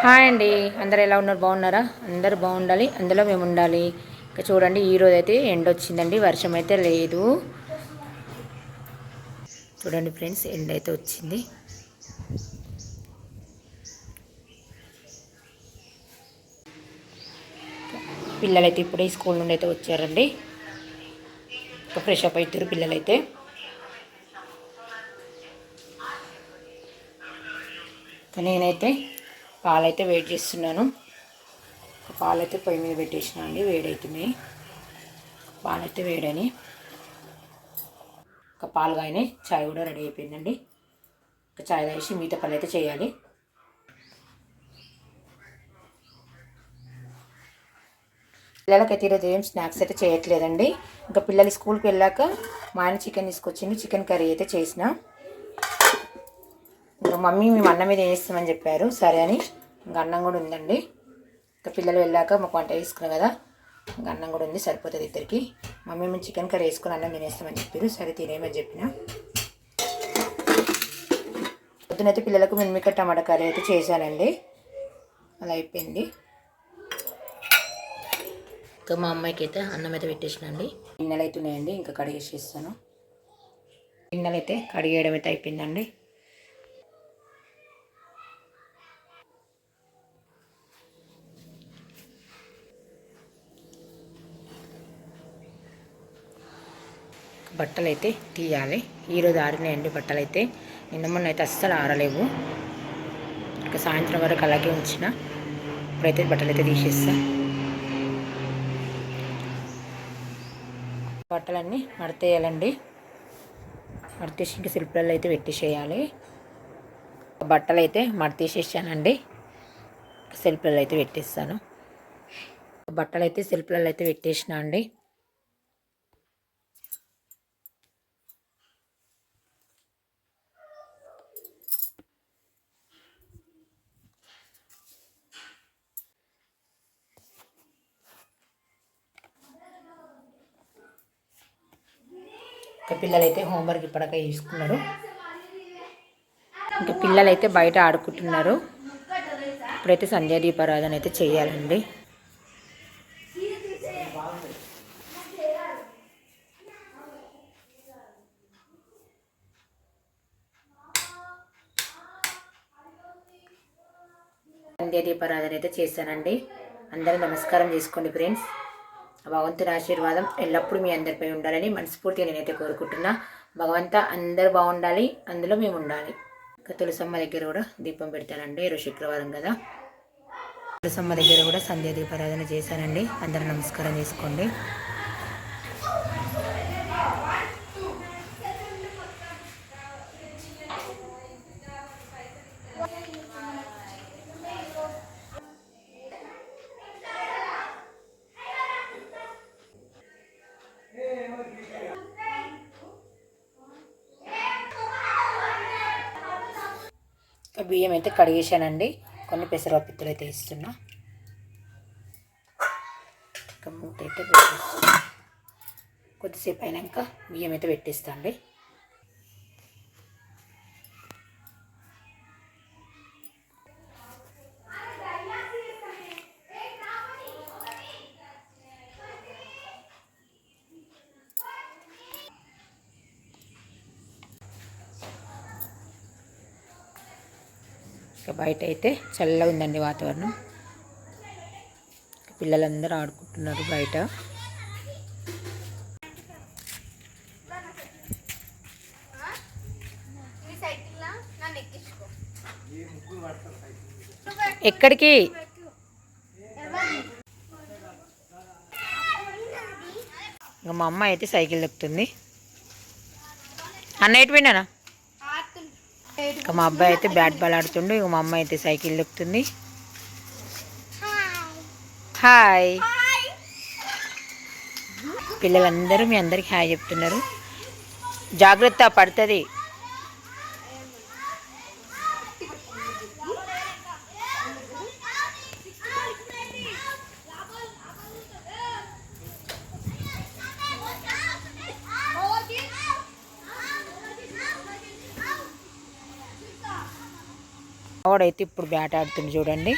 Hi అండి. అందరు ఎలా ఉన్నారు? బాగున్నారా? అందరు బాగుండాలి. అందులో మేము ఉండాలి. ఇంకా చూడండి ఈరోజు అయితే ఎండ వచ్చిందండి. వర్షం అయితే లేదు. చూడండి ఫ్రెండ్స్ ఎండ అయితే వచ్చింది. పిల్లలైతే ఇప్పుడే స్కూల్ నుండి అయితే వచ్చారండి. ఇంకా ఫ్రెష్ అప్ అవుతారు పిల్లలైతే. నేనైతే పాలైతే వెయిట్ చేస్తున్నాను. పాలైతే పొయ్యి మీద పెట్టేసిన అండి వేడవుతున్నాయి పాలైతే వేడని. ఒక పాలు కానీ చాయ్ కూడా రెడీ అయిపోయిందండి. ఒక చాయ్ తాగేసి మిగతా పని అయితే చేయాలి. పిల్లలకైతే ఈరోజు ఏం స్నాక్స్ అయితే చేయట్లేదండి. ఇంకా పిల్లలు స్కూల్కి వెళ్ళాక మా ఆయన చికెన్ తీసుకొచ్చింది చికెన్ కర్రీ అయితే చేసిన. మమ్మీ మేము అన్నం మీద వేస్తామని చెప్పారు. సరే అని ఇంకా అన్నం కూడా ఉందండి. ఇంకా పిల్లలు వెళ్ళాక మాకు వంట వేసుకున్నాం కదా. ఇంకా అన్నం కూడా ఉంది సరిపోతుంది ఇద్దరికి. మమ్మీ మేము చికెన్ కర్రీ వేసుకుని అన్నం తినేస్తామని చెప్పారు. సరే తినేయమని చెప్పిన. పొద్దునైతే పిల్లలకు మినిమిక టమాటా కర్రీ అయితే చేశానండి. అలా అయిపోయింది. ఇంకా మా అమ్మాయికి అయితే అన్నం అయితే పెట్టేసినండి గిన్నెలు అయితే ఉన్నాయండి ఇంకా కడిగేసేస్తాను గిన్నెలు అయితే కడిగేయడం అయితే అయిపోయిందండి. బట్టలు అయితే తీయాలి. ఈరోజు ఆరినాయండి బట్టలు అయితే నిన్న మొన్న అయితే అస్సలు ఆరలేవు. ఇక సాయంత్రం వరకు అలాగే ఉంచిన. ఇప్పుడైతే బట్టలు అయితే తీసేస్తా. బట్టలన్నీ మడతేయాలండి. మడతీసి ఇంకా శిల్పులలో అయితే పెట్టేసేయాలి. బట్టలు అయితే మడతీసేసానండి. సెల్ఫ్లలో అయితే పెట్టేస్తాను. బట్టలు అయితే సెల్ఫ్లలో అయితే పెట్టేసిన అండి. పిల్లలైతే హోంవర్క్ ఇప్పటికే తీసుకున్నారు ఇంకా పిల్లలైతే బయట ఆడుకుంటున్నారు. ఇప్పుడైతే సంధ్యా దీపారాధన అయితే చేయాలండి. సంధ్యా దీపారాధన అయితే చేశానండి. అందరూ నమస్కారం చేసుకోండి ఫ్రెండ్స్. భగవంతుని ఆశీర్వాదం ఎల్లప్పుడూ మీ అందరిపై ఉండాలని మనస్ఫూర్తిగా నేనైతే కోరుకుంటున్నా. భగవంత అందరు బాగుండాలి అందులో మేము ఉండాలి. ఇంకా తులసమ్మ దగ్గర కూడా దీపం పెడతానండి ఈరోజు శుక్రవారం కదా. తులసమ్మ దగ్గర కూడా సంధ్యా దీపారాధన చేశానండి. అందరూ నమస్కారం చేసుకోండి. బియ్యం అయితే కడిగేసానండి కొన్ని పెసరపప్పులు అయితే ఇస్తున్నా ఇంకా మూట అయితే కొద్దిసేపు అయినాక బియ్యం అయితే పెట్టేస్తా ఇంకా బయట అయితే చల్లగా ఉందండి వాతావరణం. పిల్లలందరూ ఆడుకుంటున్నారు బయట. ఎక్కడికి? ఇంకా మా అమ్మ అయితే సైకిల్ దొక్కుతుంది అన్న ఎటు పోయినానా ఇక మా అబ్బాయి అయితే బ్యాట్ బాల్ ఆడుతుండు ఇక మా అమ్మ అయితే సైకిల్ దొక్కుతుంది. హాయ్. పిల్లలందరూ మీ అందరికి హాయ్ చెప్తున్నారు. జాగ్రత్త పడుతుంది. వాడైతే ఇప్పుడు బ్యాట్ ఆడుతుంది చూడండి